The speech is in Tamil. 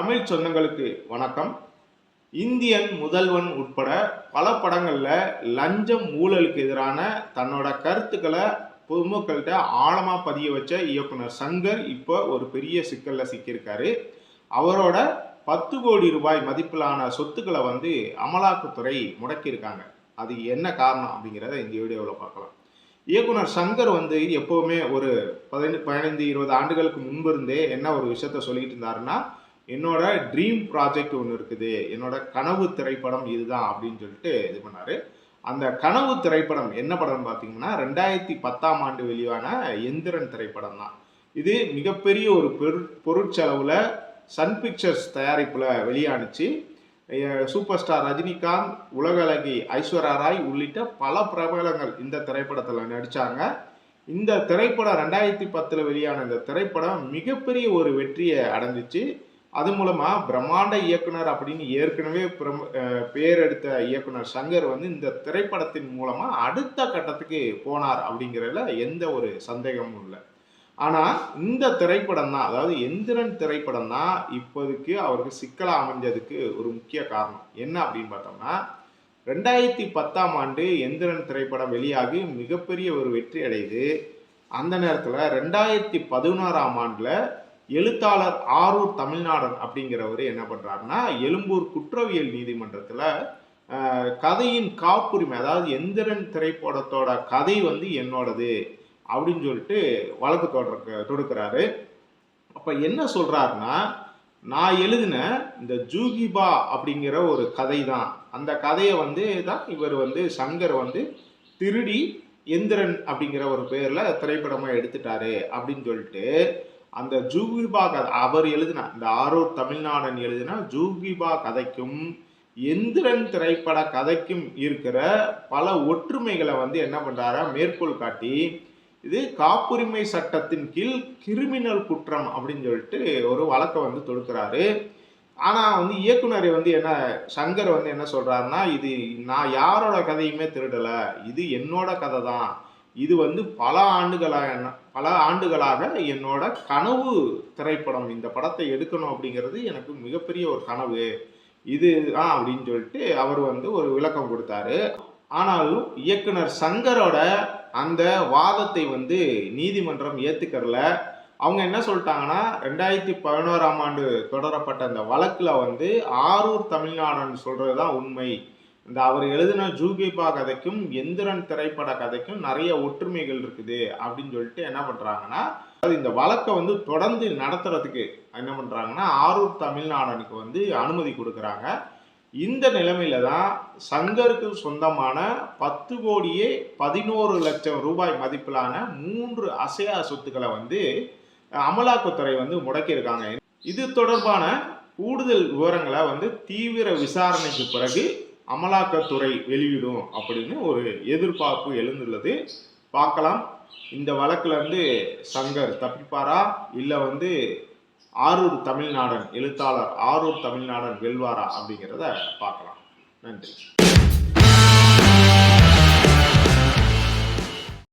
தமிழ் சொந்தங்களுக்கு வணக்கம். இந்தியன் முதல்வன் உட்பட பல படங்களில் லஞ்சம் ஊழலுக்கு எதிரான தன்னோட கருத்துக்களை பொதுமக்கள்கிட்ட ஆழமாக பதிய வச்ச இயக்குனர் சங்கர் இப்போ ஒரு பெரிய சிக்கலில் சிக்கியிருக்காரு. அவரோட பத்து கோடி ரூபாய் மதிப்பிலான சொத்துக்களை வந்து அமலாக்கத்துறை முடக்கியிருக்காங்க. அது என்ன காரணம் அப்படிங்கிறத இந்த வீடியோவில் பார்க்கலாம். இயக்குனர் சங்கர் வந்து எப்போவுமே ஒரு பதினைந்து பதினைந்து இருபது ஆண்டுகளுக்கு முன்பிருந்தே என்ன ஒரு விஷயத்த சொல்லிட்டு இருந்தாருன்னா என்னோட ட்ரீம் ப்ராஜெக்ட் ஒன்று இருக்குது. என்னோட கனவு திரைப்படம் இதுதான் அப்படின்னு சொல்லிட்டு இது பண்ணாரு. அந்த கனவு திரைப்படம் என்ன படம்னு பார்த்தீங்கன்னா ரெண்டாயிரத்தி பத்தாம் ஆண்டு வெளியான எந்திரன் திரைப்படம் தான். இது மிகப்பெரிய ஒரு பெரு பொருட்செலவில் சன் பிக்சர்ஸ் தயாரிப்பில் வெளியானுச்சு. சூப்பர் ஸ்டார் ரஜினிகாந்த் உலகழகி ஐஸ்வர்யா ராய் உள்ளிட்ட பல பிரபலங்கள் இந்த திரைப்படத்தில் நடித்தாங்க இந்த திரைப்படம் ரெண்டாயிரத்தி பத்தில் வெளியான இந்த திரைப்படம் மிகப்பெரிய ஒரு வெற்றியை அடைஞ்சிச்சு. அது மூலமாக பிரம்மாண்ட இயக்குனர் அப்படின்னு ஏற்கனவே பிரம் பேர் எடுத்த இயக்குனர் சங்கர் வந்து இந்த திரைப்படத்தின் மூலமாக அடுத்த கட்டத்துக்கு போனார் அப்படிங்கிறதுல எந்த ஒரு சந்தேகமும் இல்லை. ஆனால் இந்த திரைப்படம் தான் அதாவது எந்திரன் திரைப்படம் தான் இப்போதைக்கு அவருக்கு சிக்கலாக அமைஞ்சதுக்கு ஒரு முக்கிய காரணம். என்ன அப்படின்னு பார்த்தோம்னா ரெண்டாயிரத்தி பத்தாம் ஆண்டு எந்திரன் திரைப்படம் வெளியாகி மிகப்பெரிய ஒரு வெற்றி அடையுது. அந்த நேரத்தில் ரெண்டாயிரத்தி பதினோராம் ஆண்டில் எழுத்தாளர் ஆரூர் தமிழ்நாடன் அப்படிங்கிறவர் என்ன பண்ணுறாருன்னா எழும்பூர் குற்றவியல் நீதிமன்றத்தில் கதையின் காப்புரிமை அதாவது எந்திரன் திரைப்படத்தோட கதை வந்து என்னோடது அப்படின்னு சொல்லிட்டு வழக்கு தொடர்க்க தொடுக்கிறாரு. அப்போ என்ன சொல்கிறாருன்னா நான் எழுதின இந்த ஜூகிபா அப்படிங்கிற ஒரு கதை தான் அந்த கதையை வந்து தான் இவர் வந்து சங்கர் வந்து திருடி எந்திரன் அப்படிங்கிற ஒரு பேரில் திரைப்படமாக எடுத்துட்டாரு அப்படின்னு சொல்லிட்டு அந்த ஜூகிபா கதை அவர் எழுதின இந்த ஆரூர் தமிழ்நாடன் எழுதின ஜூகிபா கதைக்கும் எந்திரன் திரைப்பட கதைக்கும் இருக்கிற பல ஒற்றுமைகளை வந்து என்ன பண்ணுறாரா மேற்கோள் காட்டி இது காப்புரிமை சட்டத்தின் கீழ் கிரிமினல் குற்றம் அப்படின்னு சொல்லிட்டு ஒரு வழக்கை வந்து தொடுக்கிறாரு. ஆனால் வந்து இயக்குனர் வந்து என்ன சங்கர் வந்து என்ன சொல்கிறாருன்னா இது நான் யாரோட கதையுமே திருடலை இது என்னோட கதை தான் இது வந்து பல ஆண்டுகளாக பல ஆண்டுகளாக என்னோட கனவு திரைப்படம் இந்த படத்தை எடுக்கணும் அப்படிங்கிறது எனக்கு மிகப்பெரிய ஒரு கனவு. இது தான் அப்படின்னு சொல்லிட்டு அவர் வந்து ஒரு விளக்கம் கொடுத்தாரு. ஆனாலும் இயக்குனர் சங்கரோட அந்த வாதத்தை வந்து நீதிமன்றம் ஏற்றுக்கறல அவங்க என்ன சொல்லிட்டாங்கன்னா ரெண்டாயிரத்தி பதினோராம் ஆண்டு தொடரப்பட்ட அந்த வழக்கில் வந்து ஆரூர் தமிழ்நாடன் சொல்கிறது தான் உண்மை. இந்த அவர் எழுதின ஜூகிபா கதைக்கும் எந்திரன் திரைப்பட கதைக்கும் நிறைய ஒற்றுமைகள் இருக்குது அப்படின்னு சொல்லிட்டு என்ன பண்ணுறாங்கன்னா அது இந்த வழக்கை வந்து தொடர்ந்து நடத்துறதுக்கு என்ன பண்ணுறாங்கன்னா ஆரூர் தமிழ்நாடனுக்கு வந்து அனுமதி கொடுக்குறாங்க. இந்த நிலைமையில தான் சங்கருக்கு சொந்தமான பத்து கோடியே பதினோரு லட்சம் ரூபாய் மதிப்பிலான மூன்று அசையா சொத்துக்களை வந்து அமலாக்கத்துறை வந்து முடக்கியிருக்காங்க. இது தொடர்பான கூடுதல் விவரங்களை வந்து தீவிர விசாரணைக்கு பிறகு அமலாக்கத்துறை வெளியிடும் அப்படின்னு ஒரு எதிர்பார்ப்பு எழுந்துள்ளது. பார்க்கலாம். இந்த வழக்கில் வந்து சங்கர் தப்பிப்பாரா? இல்லை வந்து ஆரூர் தமிழ்நாடன் எழுத்தாளர் ஆரூர் தமிழ்நாடன் வெல்வாரா அப்படிங்கிறத பார்க்கலாம். நன்றி.